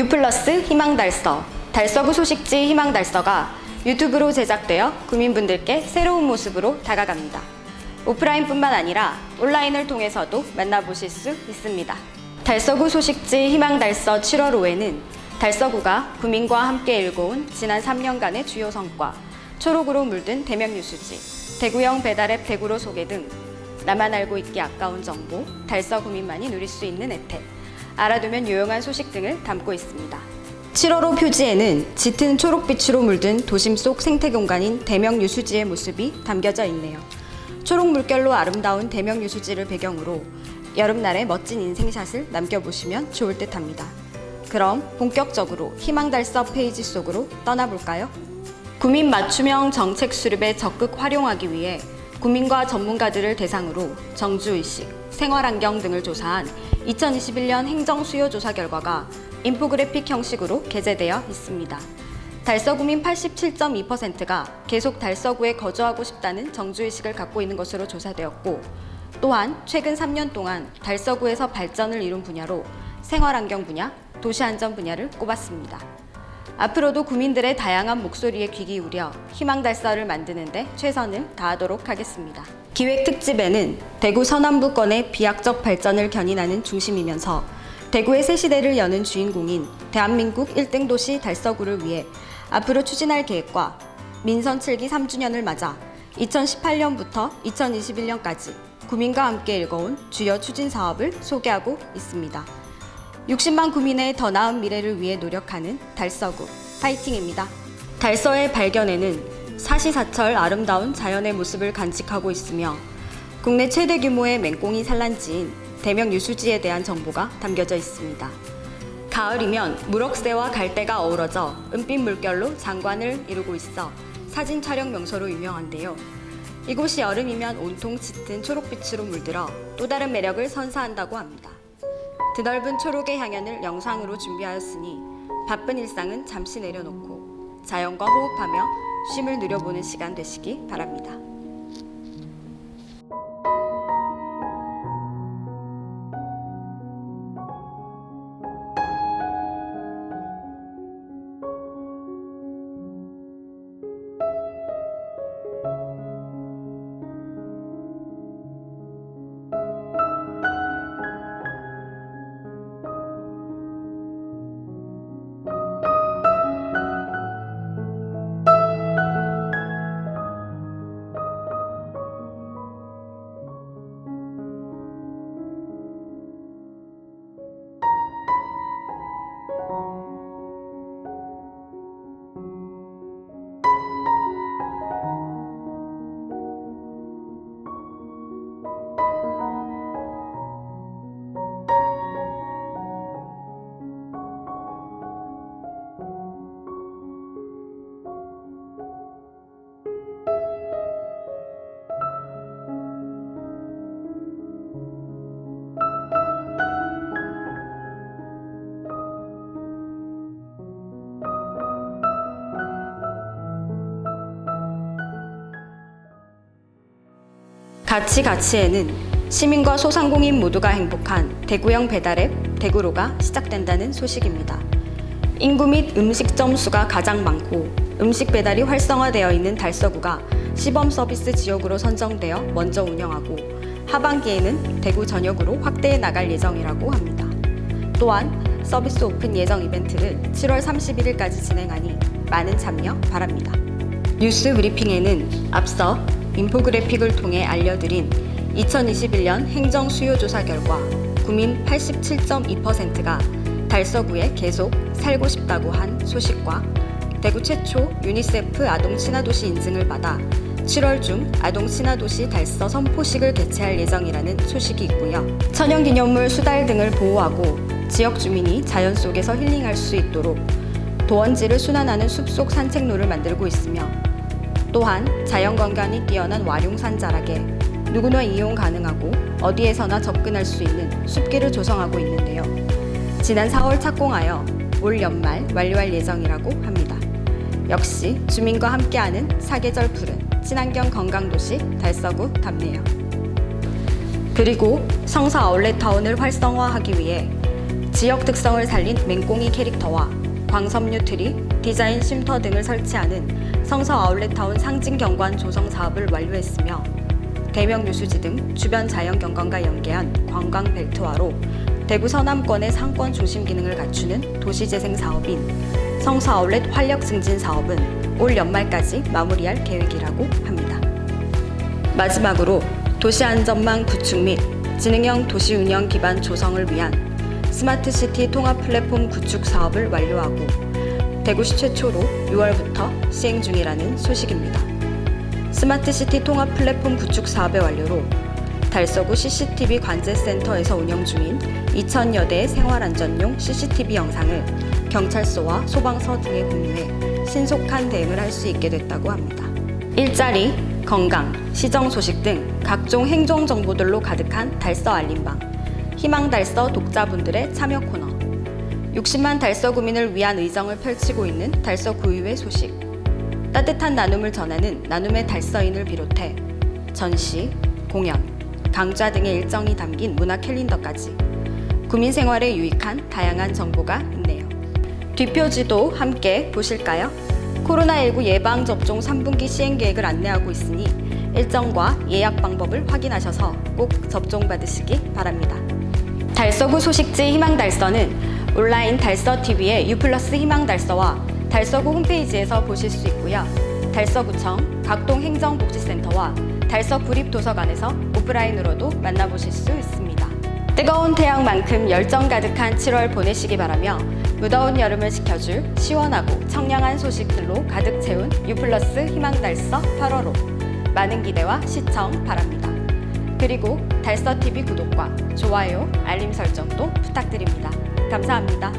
유플러스 희망달서 달서구 소식지 희망달서가 유튜브로 제작되어 구민분들께 새로운 모습으로 다가갑니다. 오프라인뿐만 아니라 온라인을 통해서도 만나보실 수 있습니다. 달서구 소식지 희망달서 7월 5회는 달서구가 구민과 함께 일궈온 지난 3년간의 주요 성과, 초록으로 물든 대명 뉴스지, 대구형 배달앱 대구로 소개 등 나만 알고 있기 아까운 정보, 달서 구민만이 누릴 수 있는 혜택, 알아두면 유용한 소식 등을 담고 있습니다. 7월호 표지에는 짙은 초록빛으로 물든 도심 속 생태 공간인 대명 유수지의 모습이 담겨져 있네요. 초록 물결로 아름다운 대명 유수지를 배경으로 여름날의 멋진 인생샷을 남겨보시면 좋을 듯 합니다. 그럼 본격적으로 희망달서 페이지 속으로 떠나볼까요? 구민 맞춤형 정책 수립에 적극 활용하기 위해 구민과 전문가들을 대상으로 정주의식, 생활환경 등을 조사한 2021년 행정수요조사 결과가 인포그래픽 형식으로 게재되어 있습니다. 달서구민 87.2%가 계속 달서구에 거주하고 싶다는 정주의식을 갖고 있는 것으로 조사되었고 또한 최근 3년 동안 달서구에서 발전을 이룬 분야로 생활환경 분야, 도시안전 분야를 꼽았습니다. 앞으로도 구민들의 다양한 목소리에 귀 기울여 희망달서를 만드는데 최선을 다하도록 하겠습니다. 기획 특집에는 대구 서남부권의 비약적 발전을 견인하는 중심이면서 대구의 새 시대를 여는 주인공인 대한민국 1등 도시 달서구를 위해 앞으로 추진할 계획과 민선 7기 3주년을 맞아 2018년부터 2021년까지 구민과 함께 일궈온 주요 추진 사업을 소개하고 있습니다. 60만 구민의 더 나은 미래를 위해 노력하는 달서구 파이팅입니다. 달서의 발견에는 사시사철 아름다운 자연의 모습을 간직하고 있으며 국내 최대 규모의 맹꽁이 산란지인 대명 유수지에 대한 정보가 담겨져 있습니다. 가을이면 무럭새와 갈대가 어우러져 은빛 물결로 장관을 이루고 있어 사진 촬영 명소로 유명한데요. 이곳이 여름이면 온통 짙은 초록빛으로 물들어 또 다른 매력을 선사한다고 합니다. 드넓은 초록의 향연을 영상으로 준비하였으니 바쁜 일상은 잠시 내려놓고 자연과 호흡하며 쉼을 누려보는 시간 되시기 바랍니다. 가치 가치에는 시민과 소상공인 모두가 행복한 대구형 배달앱 대구로가 시작된다는 소식입니다. 인구 및 음식점 수가 가장 많고 음식 배달이 활성화되어 있는 달서구가 시범 서비스 지역으로 선정되어 먼저 운영하고 하반기에는 대구 전역으로 확대해 나갈 예정이라고 합니다. 또한 서비스 오픈 예정 이벤트를 7월 31일까지 진행하니 많은 참여 바랍니다. 뉴스 브리핑에는 앞서 인포그래픽을 통해 알려드린 2021년 행정 수요조사 결과 구민 87.2%가 달서구에 계속 살고 싶다고 한 소식과 대구 최초 유니세프 아동 친화도시 인증을 받아 7월 중 아동 친화도시 달서 선포식을 개최할 예정이라는 소식이 있고요. 천연기념물 수달 등을 보호하고 지역 주민이 자연 속에서 힐링할 수 있도록 도원지를 순환하는 숲속 산책로를 만들고 있으며 또한 자연건강이 뛰어난 와룡산 자락에 누구나 이용 가능하고 어디에서나 접근할 수 있는 숲길을 조성하고 있는데요. 지난 4월 착공하여 올 연말 완료할 예정이라고 합니다. 역시 주민과 함께하는 사계절 푸른 친환경 건강도시 달서구 답네요. 그리고 성사 아울렛타운을 활성화하기 위해 지역 특성을 살린 맹꽁이 캐릭터와 광섬유 트리, 디자인 쉼터 등을 설치하는 성서 아울렛타운 상징 경관 조성 사업을 완료했으며 대명 유수지 등 주변 자연 경관과 연계한 관광 벨트화로 대구 서남권의 상권 중심 기능을 갖추는 도시재생 사업인 성서 아울렛 활력 증진 사업은 올 연말까지 마무리할 계획이라고 합니다. 마지막으로 도시 안전망 구축 및 지능형 도시 운영 기반 조성을 위한 스마트시티 통합 플랫폼 구축 사업을 완료하고 대구시 최초로 6월부터 시행 중이라는 소식입니다. 스마트 시티 통합 플랫폼 구축 사업의 완료로 달서구 CCTV 관제센터에서 운영 중인 2천여 대의 생활안전용 CCTV 영상을 경찰서와 소방서 등에 공유해 신속한 대응을 할 수 있게 됐다고 합니다. 일자리, 건강, 시정 소식 등 각종 행정 정보들로 가득한 달서 알림방, 희망 달서 독자분들의 참여 코너, 60만 달서 구민을 위한 의정을 펼치고 있는 달서 구의회 소식, 따뜻한 나눔을 전하는 나눔의 달서인을 비롯해 전시, 공연, 강좌 등의 일정이 담긴 문화 캘린더까지 구민 생활에 유익한 다양한 정보가 있네요. 뒷표지도 함께 보실까요? 코로나19 예방접종 3분기 시행 계획을 안내하고 있으니 일정과 예약 방법을 확인하셔서 꼭 접종받으시기 바랍니다. 달서구 소식지 희망달서는 온라인 달서TV의 유플러스 희망 달서와 달서구 홈페이지에서 보실 수 있고요. 달서구청, 각동 행정복지센터와 달서구립도서관에서 오프라인으로도 만나보실 수 있습니다. 뜨거운 태양만큼 열정 가득한 7월 보내시기 바라며 무더운 여름을 지켜줄 시원하고 청량한 소식들로 가득 채운 유플러스 희망달서 8월호 많은 기대와 시청 바랍니다. 그리고 달서TV 구독과 좋아요, 알림 설정도 부탁드립니다. 감사합니다.